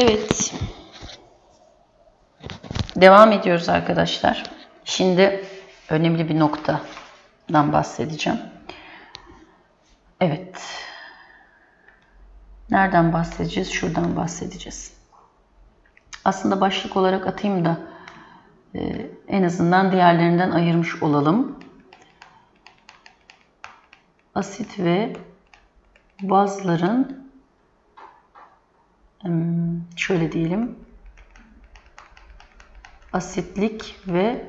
Evet. Devam ediyoruz arkadaşlar. Şimdi önemli bir noktadan bahsedeceğim. Evet. Nereden bahsedeceğiz? Şuradan bahsedeceğiz. Aslında başlık olarak atayım da e, en azından diğerlerinden ayırmış olalım. Asit ve bazların şöyle diyelim asitlik ve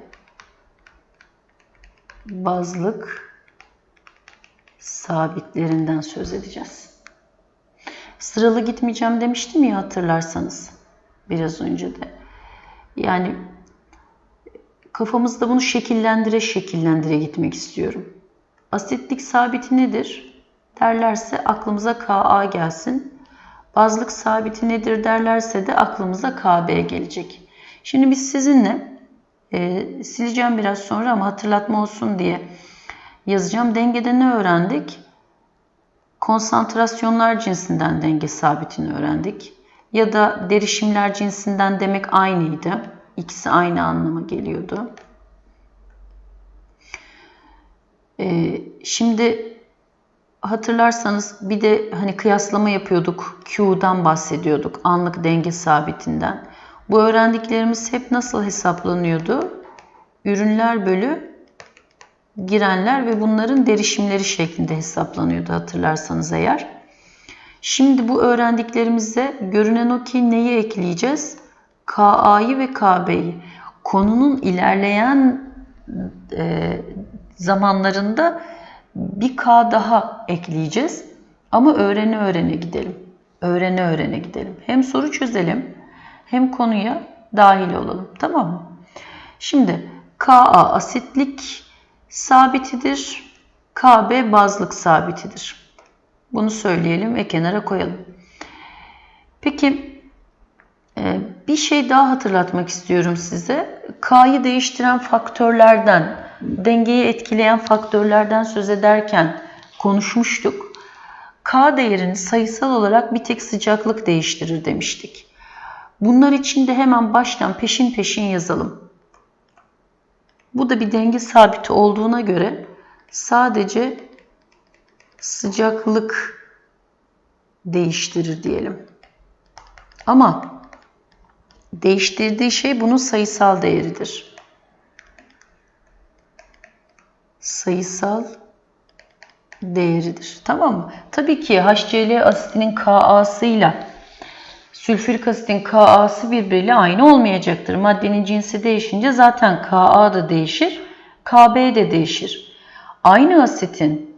bazlık sabitlerinden söz edeceğiz. Sıralı gitmeyeceğim demiştim ya hatırlarsanız biraz önce de. Yani kafamızda bunu şekillendire şekillendire gitmek istiyorum. Asitlik sabiti nedir? Derlerse aklımıza Ka gelsin. Bazlık sabiti nedir derlerse de aklımıza KB gelecek. Şimdi biz sizinle e, sileceğim biraz sonra ama hatırlatma olsun diye yazacağım. Dengede ne öğrendik? Konsantrasyonlar cinsinden denge sabitini öğrendik. Ya da derişimler cinsinden demek aynıydı. İkisi aynı anlama geliyordu. Ee, şimdi hatırlarsanız bir de hani kıyaslama yapıyorduk. Q'dan bahsediyorduk. Anlık denge sabitinden. Bu öğrendiklerimiz hep nasıl hesaplanıyordu? Ürünler bölü girenler ve bunların derişimleri şeklinde hesaplanıyordu hatırlarsanız eğer. Şimdi bu öğrendiklerimize görünen o ki neyi ekleyeceğiz? KA'yı ve KB'yi. Konunun ilerleyen e, zamanlarında bir K daha ekleyeceğiz. Ama öğrene öğrene gidelim. Öğrene öğrene gidelim. Hem soru çözelim hem konuya dahil olalım. Tamam mı? Şimdi Ka asitlik sabitidir. Kb bazlık sabitidir. Bunu söyleyelim ve kenara koyalım. Peki e, bir şey daha hatırlatmak istiyorum size. K'yı değiştiren faktörlerden, dengeyi etkileyen faktörlerden söz ederken konuşmuştuk. K değerini sayısal olarak bir tek sıcaklık değiştirir demiştik. Bunlar için de hemen baştan peşin peşin yazalım. Bu da bir denge sabiti olduğuna göre sadece sıcaklık değiştirir diyelim. Ama değiştirdiği şey bunun sayısal değeridir. Sayısal değeridir. Tamam mı? Tabii ki HCl asitinin Ka'sıyla sülfürik asitin Ka'sı birbiriyle aynı olmayacaktır. Maddenin cinsi değişince zaten Ka da değişir, Kb de değişir. Aynı asitin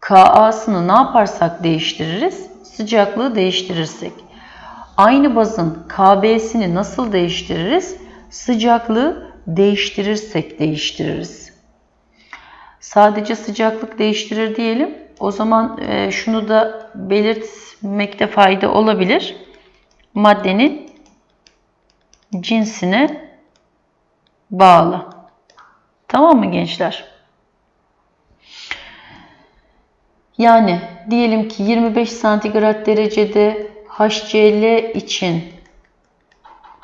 Ka'sını ne yaparsak değiştiririz? Sıcaklığı değiştirirsek. Aynı bazın Kb'sini nasıl değiştiririz? Sıcaklığı değiştirirsek değiştiririz. Sadece sıcaklık değiştirir diyelim. O zaman e, şunu da belirtmekte fayda olabilir. Maddenin cinsine bağlı. Tamam mı gençler? Yani diyelim ki 25 santigrat derecede HCl için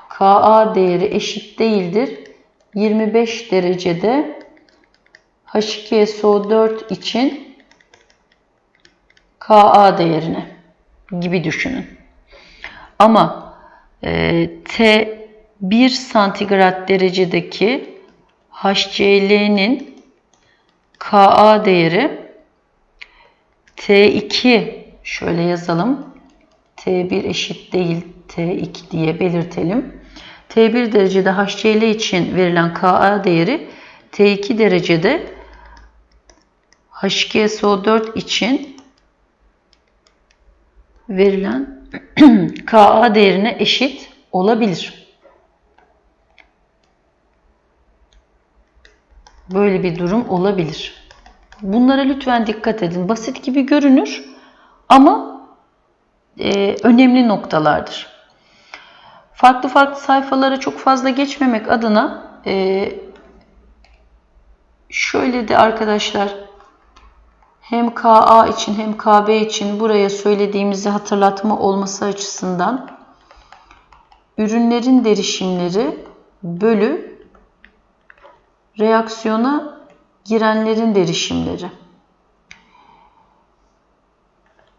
Ka değeri eşit değildir. 25 derecede H2SO4 için Ka değerine gibi düşünün. Ama e, T 1 santigrat derecedeki HCl'nin Ka değeri T2 şöyle yazalım. T1 eşit değil T2 diye belirtelim. T1 derecede HCl için verilen Ka değeri T2 derecede H2SO4 için verilen Ka değerine eşit olabilir. Böyle bir durum olabilir. Bunlara lütfen dikkat edin. Basit gibi görünür ama e, önemli noktalardır. Farklı farklı sayfalara çok fazla geçmemek adına e, şöyle de arkadaşlar hem Ka için hem Kb için buraya söylediğimizi hatırlatma olması açısından ürünlerin derişimleri bölü reaksiyona girenlerin derişimleri.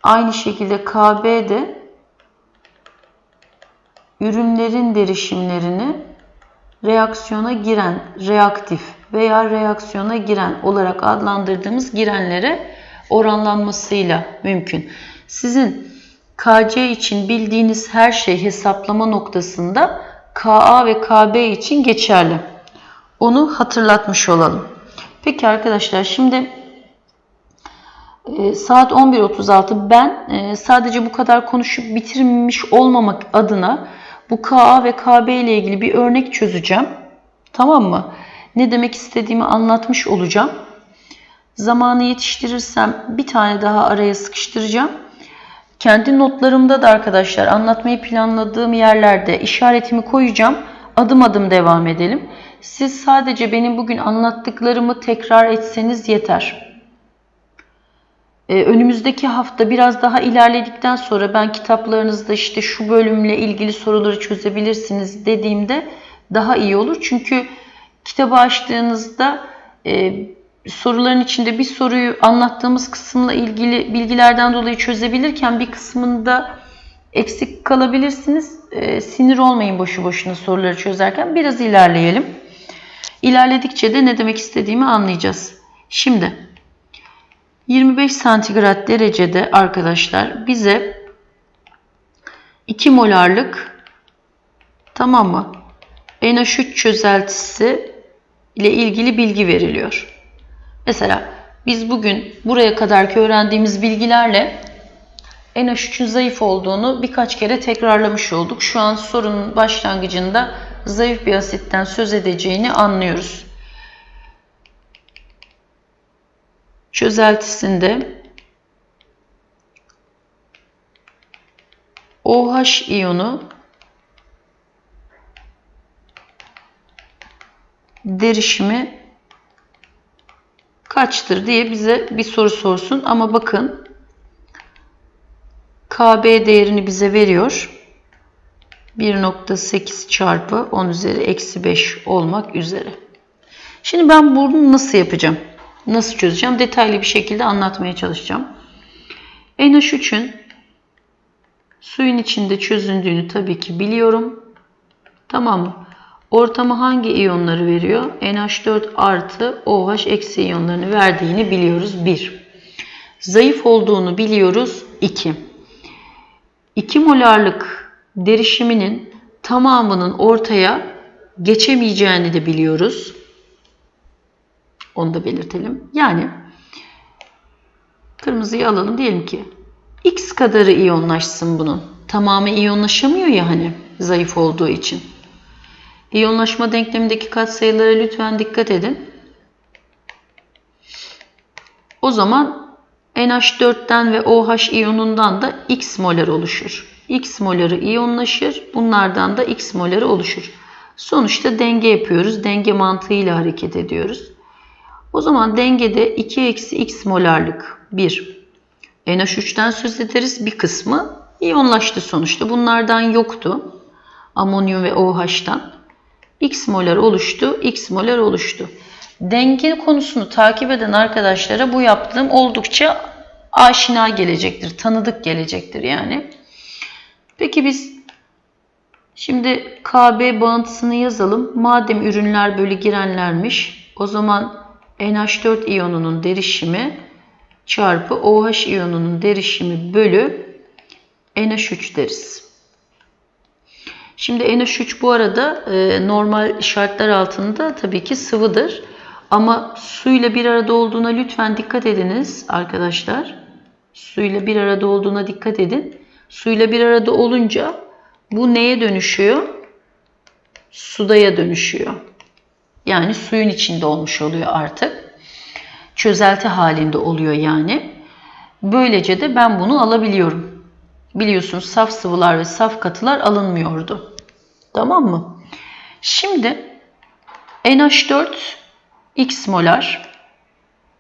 Aynı şekilde KB de ürünlerin derişimlerini reaksiyona giren, reaktif veya reaksiyona giren olarak adlandırdığımız girenlere oranlanmasıyla mümkün. Sizin KC için bildiğiniz her şey hesaplama noktasında KA ve KB için geçerli. Onu hatırlatmış olalım. Peki arkadaşlar şimdi e, saat 11.36 ben e, sadece bu kadar konuşup bitirmiş olmamak adına bu KA ve KB ile ilgili bir örnek çözeceğim. Tamam mı? Ne demek istediğimi anlatmış olacağım. Zamanı yetiştirirsem bir tane daha araya sıkıştıracağım. Kendi notlarımda da arkadaşlar anlatmayı planladığım yerlerde işaretimi koyacağım. Adım adım devam edelim. Siz sadece benim bugün anlattıklarımı tekrar etseniz yeter. Ee, önümüzdeki hafta biraz daha ilerledikten sonra ben kitaplarınızda işte şu bölümle ilgili soruları çözebilirsiniz dediğimde daha iyi olur. Çünkü kitabı açtığınızda e, soruların içinde bir soruyu anlattığımız kısımla ilgili bilgilerden dolayı çözebilirken bir kısmında eksik kalabilirsiniz. E, sinir olmayın boşu boşuna soruları çözerken. Biraz ilerleyelim. İlerledikçe de ne demek istediğimi anlayacağız. Şimdi 25 santigrat derecede arkadaşlar bize 2 molarlık tamam mı? NH3 çözeltisi ile ilgili bilgi veriliyor. Mesela biz bugün buraya kadarki öğrendiğimiz bilgilerle NH3'ün zayıf olduğunu birkaç kere tekrarlamış olduk. Şu an sorunun başlangıcında zayıf bir asitten söz edeceğini anlıyoruz. Çözeltisinde OH iyonu derişimi kaçtır diye bize bir soru sorsun. Ama bakın KB değerini bize veriyor. 1.8 çarpı 10 üzeri eksi 5 olmak üzere. Şimdi ben bunu nasıl yapacağım? Nasıl çözeceğim? Detaylı bir şekilde anlatmaya çalışacağım. NH3'ün suyun içinde çözündüğünü tabii ki biliyorum. Tamam mı? Ortama hangi iyonları veriyor? NH4 artı OH eksi iyonlarını verdiğini biliyoruz. 1. Zayıf olduğunu biliyoruz. 2. 2 molarlık derişiminin tamamının ortaya geçemeyeceğini de biliyoruz. Onu da belirtelim. Yani kırmızıyı alalım diyelim ki x kadarı iyonlaşsın bunun. Tamamı iyonlaşamıyor ya hani zayıf olduğu için. İyonlaşma denklemindeki katsayılara lütfen dikkat edin. O zaman NH4'ten ve OH iyonundan da X molar oluşur. X moları iyonlaşır. Bunlardan da X moları oluşur. Sonuçta denge yapıyoruz. Denge mantığıyla hareket ediyoruz. O zaman dengede 2 eksi X molarlık bir NH3'ten söz ederiz. Bir kısmı iyonlaştı sonuçta. Bunlardan yoktu. Amonyum ve OH'tan. X molar oluştu, X molar oluştu. Denge konusunu takip eden arkadaşlara bu yaptığım oldukça aşina gelecektir, tanıdık gelecektir yani. Peki biz şimdi KB bağıntısını yazalım. Madem ürünler böyle girenlermiş, o zaman NH4 iyonunun derişimi çarpı OH iyonunun derişimi bölü NH3 deriz. Şimdi NH3 bu arada e, normal şartlar altında tabii ki sıvıdır. Ama suyla bir arada olduğuna lütfen dikkat ediniz arkadaşlar. Suyla bir arada olduğuna dikkat edin. Suyla bir arada olunca bu neye dönüşüyor? Sudaya dönüşüyor. Yani suyun içinde olmuş oluyor artık. Çözelti halinde oluyor yani. Böylece de ben bunu alabiliyorum. Biliyorsunuz saf sıvılar ve saf katılar alınmıyordu. Tamam mı? Şimdi NH4 x molar.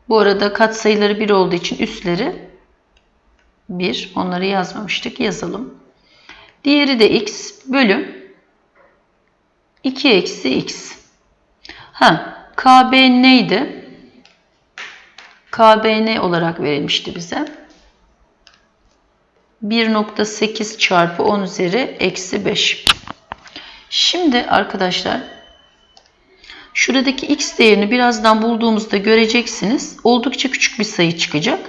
Bu arada katsayıları 1 olduğu için üstleri 1. Onları yazmamıştık. Yazalım. Diğeri de x bölü 2 eksi x. Ha, KB neydi? KB ne olarak verilmişti bize? 1.8 çarpı 10 üzeri eksi 5. Şimdi arkadaşlar şuradaki x değerini birazdan bulduğumuzda göreceksiniz. Oldukça küçük bir sayı çıkacak.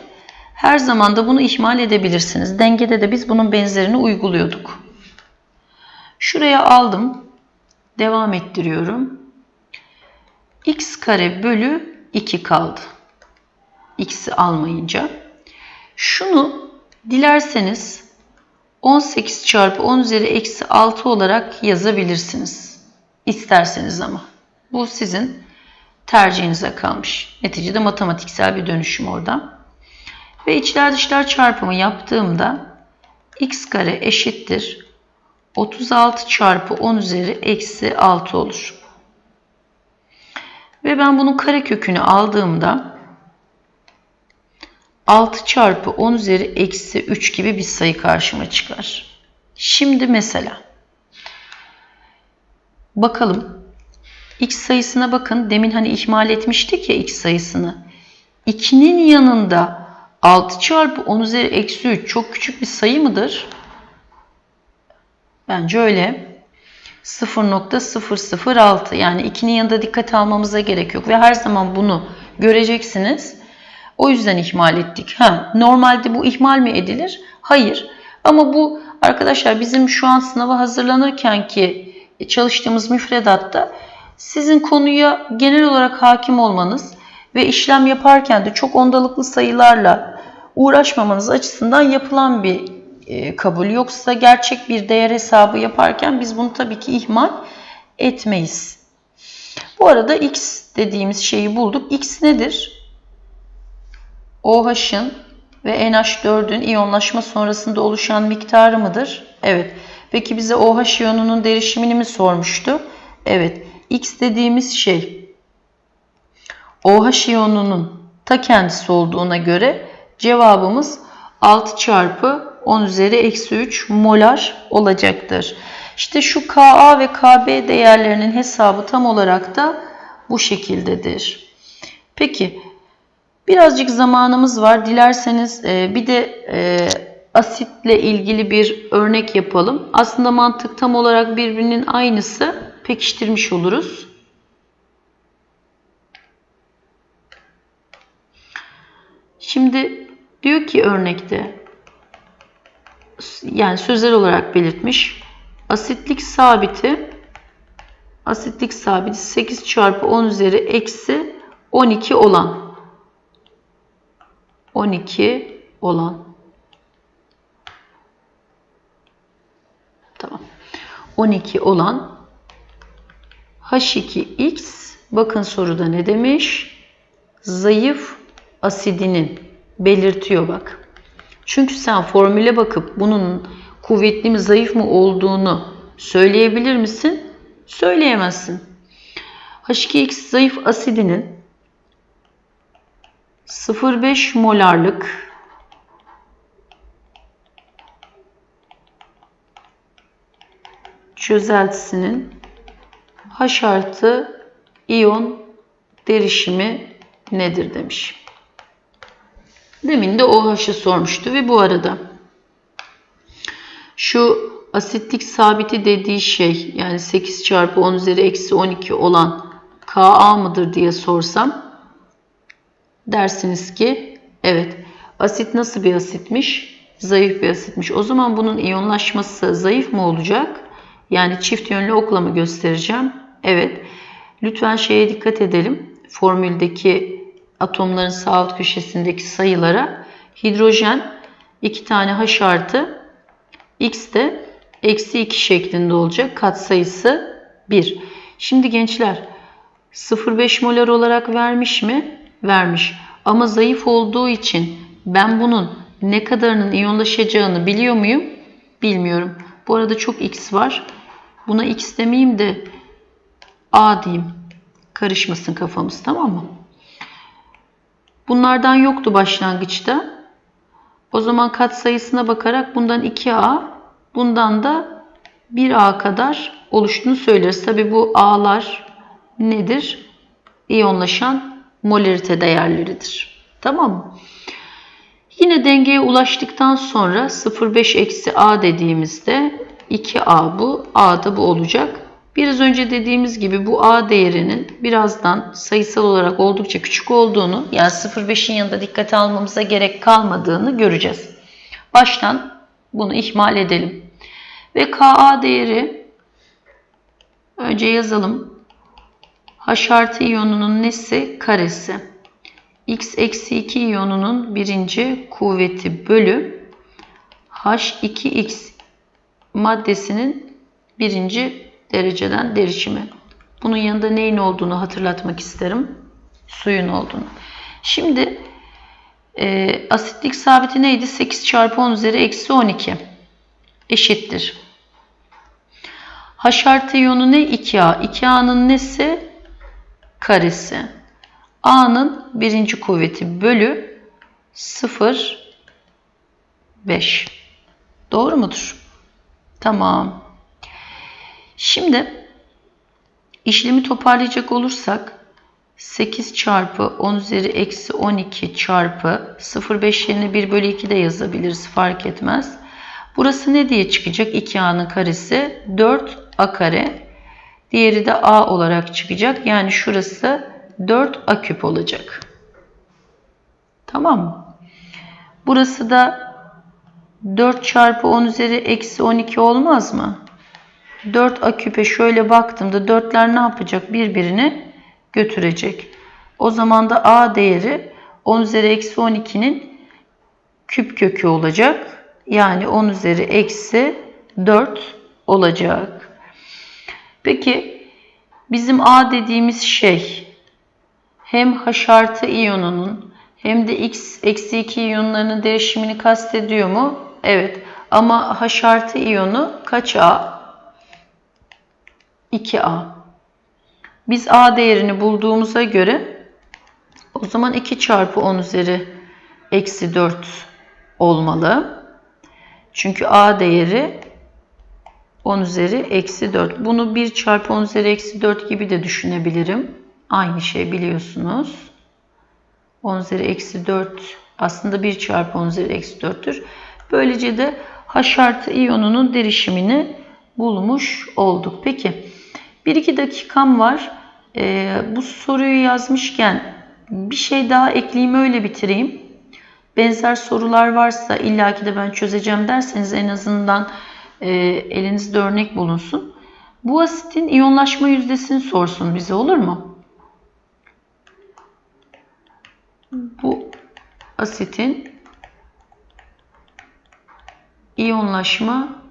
Her zaman da bunu ihmal edebilirsiniz. Dengede de biz bunun benzerini uyguluyorduk. Şuraya aldım. Devam ettiriyorum. x kare bölü 2 kaldı. x'i almayınca. Şunu dilerseniz 18 çarpı 10 üzeri eksi 6 olarak yazabilirsiniz. İsterseniz ama. Bu sizin tercihinize kalmış. Neticede matematiksel bir dönüşüm orada. Ve içler dışlar çarpımı yaptığımda x kare eşittir 36 çarpı 10 üzeri eksi 6 olur. Ve ben bunun kare kökünü aldığımda 6 çarpı 10 üzeri eksi 3 gibi bir sayı karşıma çıkar. Şimdi mesela bakalım x sayısına bakın. Demin hani ihmal etmiştik ya x sayısını. 2'nin yanında 6 çarpı 10 üzeri eksi 3 çok küçük bir sayı mıdır? Bence öyle. 0.006 yani 2'nin yanında dikkat almamıza gerek yok ve her zaman bunu göreceksiniz. O yüzden ihmal ettik. Ha, normalde bu ihmal mi edilir? Hayır. Ama bu arkadaşlar bizim şu an sınava hazırlanırken ki çalıştığımız müfredatta sizin konuya genel olarak hakim olmanız ve işlem yaparken de çok ondalıklı sayılarla uğraşmamanız açısından yapılan bir e, kabul. Yoksa gerçek bir değer hesabı yaparken biz bunu tabii ki ihmal etmeyiz. Bu arada x dediğimiz şeyi bulduk. x nedir? OH'ın ve NH4'ün iyonlaşma sonrasında oluşan miktarı mıdır? Evet. Peki bize OH iyonunun derişimini mi sormuştu? Evet. X dediğimiz şey OH iyonunun ta kendisi olduğuna göre cevabımız 6 çarpı 10 üzeri eksi 3 molar olacaktır. İşte şu Ka ve Kb değerlerinin hesabı tam olarak da bu şekildedir. Peki birazcık zamanımız var. Dilerseniz e, bir de e, asitle ilgili bir örnek yapalım. Aslında mantık tam olarak birbirinin aynısı. Pekiştirmiş oluruz. Şimdi diyor ki örnekte yani sözel olarak belirtmiş. Asitlik sabiti asitlik sabiti 8 çarpı 10 üzeri eksi 12 olan 12 olan tamam 12 olan H2X bakın soruda ne demiş? Zayıf asidinin belirtiyor bak. Çünkü sen formüle bakıp bunun kuvvetli mi zayıf mı olduğunu söyleyebilir misin? Söyleyemezsin. H2X zayıf asidinin 0,5 molarlık çözeltisinin H artı iyon derişimi nedir demiş. Demin de OH'ı sormuştu ve bu arada şu asitlik sabiti dediği şey yani 8 çarpı 10 üzeri eksi 12 olan Ka mıdır diye sorsam dersiniz ki evet asit nasıl bir asitmiş? Zayıf bir asitmiş. O zaman bunun iyonlaşması zayıf mı olacak? Yani çift yönlü okla mı göstereceğim? Evet. Lütfen şeye dikkat edelim. Formüldeki atomların sağ alt köşesindeki sayılara hidrojen 2 tane H artı X de eksi 2 şeklinde olacak. Katsayısı 1. Şimdi gençler 0,5 molar olarak vermiş mi? Vermiş. Ama zayıf olduğu için ben bunun ne kadarının iyonlaşacağını biliyor muyum? Bilmiyorum. Bu arada çok X var. Buna X demeyeyim de A diyeyim. Karışmasın kafamız tamam mı? Bunlardan yoktu başlangıçta. O zaman kat sayısına bakarak bundan 2A, bundan da 1A kadar oluştuğunu söyleriz. Tabi bu A'lar nedir? İyonlaşan molarite değerleridir. Tamam mı? Yine dengeye ulaştıktan sonra 0,5 eksi A dediğimizde 2A bu. A da bu olacak. Biraz önce dediğimiz gibi bu A değerinin birazdan sayısal olarak oldukça küçük olduğunu yani 0,5'in yanında dikkate almamıza gerek kalmadığını göreceğiz. Baştan bunu ihmal edelim. Ve Ka değeri önce yazalım. H artı iyonunun nesi? Karesi. X eksi 2 iyonunun birinci kuvveti bölü H2X maddesinin birinci dereceden derişimi. Bunun yanında neyin olduğunu hatırlatmak isterim. Suyun olduğunu. Şimdi e, asitlik sabiti neydi? 8 çarpı 10 üzeri eksi 12 eşittir. H artı iyonu ne? 2A. 2A'nın nesi? Karesi. A'nın birinci kuvveti bölü 0 5. Doğru mudur? Tamam. Şimdi işlemi toparlayacak olursak 8 çarpı 10 üzeri eksi 12 çarpı 0,5 yerine 1 bölü 2 de yazabiliriz fark etmez. Burası ne diye çıkacak? 2a'nın karesi 4a kare. Diğeri de a olarak çıkacak. Yani şurası 4a küp olacak. Tamam mı? Burası da 4 çarpı 10 üzeri eksi 12 olmaz mı? 4a küpe şöyle baktığımda 4'ler ne yapacak? Birbirini götürecek. O zaman da a değeri 10 üzeri eksi 12'nin küp kökü olacak. Yani 10 üzeri eksi 4 olacak. Peki bizim a dediğimiz şey hem H artı iyonunun hem de X eksi 2 iyonlarının değişimini kastediyor mu? Evet. Ama H artı iyonu kaç A? 2A. Biz A değerini bulduğumuza göre o zaman 2 çarpı 10 üzeri eksi 4 olmalı. Çünkü A değeri 10 üzeri eksi 4. Bunu 1 çarpı 10 üzeri eksi 4 gibi de düşünebilirim. Aynı şey biliyorsunuz. 10 üzeri eksi 4 aslında 1 çarpı 10 üzeri eksi 4'tür. Böylece de H artı iyonunun derişimini bulmuş olduk. Peki 1-2 dakikam var. Ee, bu soruyu yazmışken bir şey daha ekleyeyim öyle bitireyim. Benzer sorular varsa illaki de ben çözeceğim derseniz en azından e, elinizde örnek bulunsun. Bu asitin iyonlaşma yüzdesini sorsun bize olur mu? Bu asitin iyonlaşma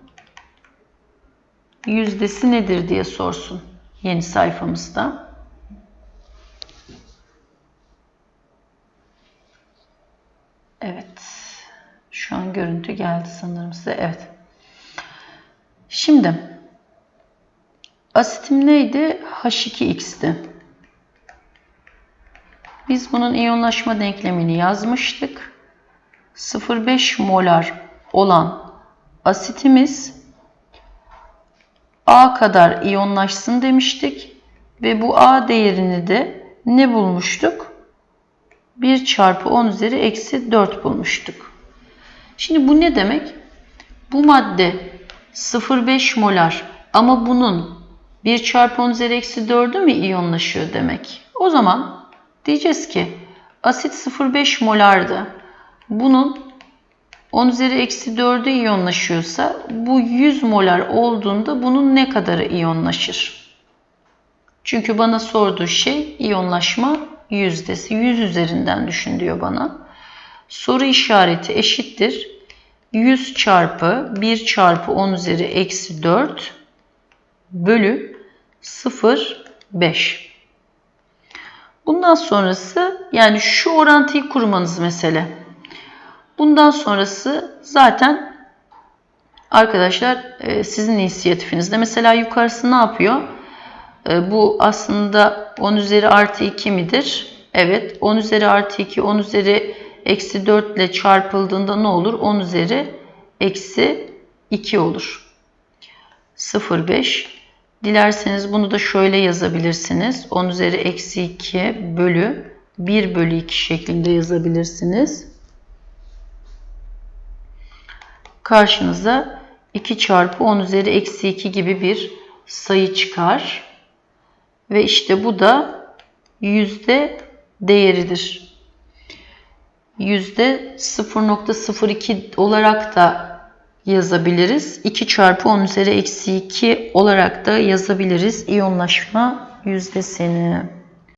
yüzdesi nedir diye sorsun yeni sayfamızda. Evet. Şu an görüntü geldi sanırım size. Evet. Şimdi asitim neydi? H2X'ti. Biz bunun iyonlaşma denklemini yazmıştık. 0,5 molar olan asitimiz A kadar iyonlaşsın demiştik. Ve bu A değerini de ne bulmuştuk? 1 çarpı 10 üzeri eksi 4 bulmuştuk. Şimdi bu ne demek? Bu madde 0,5 molar ama bunun 1 çarpı 10 üzeri eksi 4'ü mü iyonlaşıyor demek? O zaman diyeceğiz ki asit 0,5 molardı. Bunun 10 üzeri eksi 4'ü iyonlaşıyorsa bu 100 molar olduğunda bunun ne kadarı iyonlaşır? Çünkü bana sorduğu şey iyonlaşma yüzdesi. 100 üzerinden düşün diyor bana. Soru işareti eşittir. 100 çarpı 1 çarpı 10 üzeri eksi 4 bölü 0,5. Bundan sonrası yani şu orantıyı kurmanız mesele. Bundan sonrası zaten arkadaşlar e, sizin inisiyatifinizde. Mesela yukarısı ne yapıyor? E, bu aslında 10 üzeri artı 2 midir? Evet. 10 üzeri artı 2, 10 üzeri eksi 4 ile çarpıldığında ne olur? 10 üzeri eksi 2 olur. 0,5. Dilerseniz bunu da şöyle yazabilirsiniz. 10 üzeri eksi 2 bölü 1 bölü 2 şeklinde yazabilirsiniz. Karşınıza 2 çarpı 10 üzeri eksi 2 gibi bir sayı çıkar. Ve işte bu da yüzde değeridir. Yüzde 0.02 olarak da yazabiliriz. 2 çarpı 10 üzeri eksi 2 olarak da yazabiliriz iyonlaşma yüzdesini.